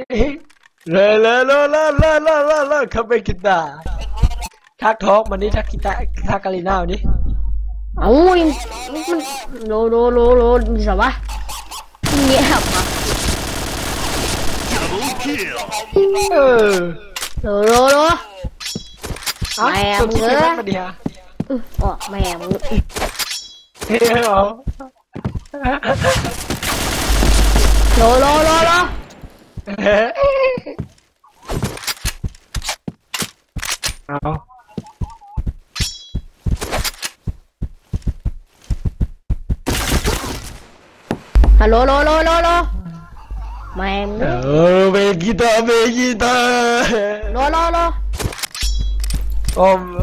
เลยเลยเลยเลยเลยเลยเลยเลยเข้าไปกีตาร์ทักทอกมันนี่ทักกีตาร์ทักกาลิน่าวันนี้เอ้ายังมันโลโลโลโลมีสวะเงียบอะ Double kill. เออโลโลโลอะแม่ส่วนที่มึงเป็นเอ้ยมันมาดีฮะอื้ออ๋อแม่มึงเฮ้ยเอาโลโลโลโลเฮ้ยเอาฮัลโหลโลโล Không Alo, alo, alo, alo, alo Mà em ờ, Ừ, Vegeta, Vegeta Alo, alo, alo Ôm.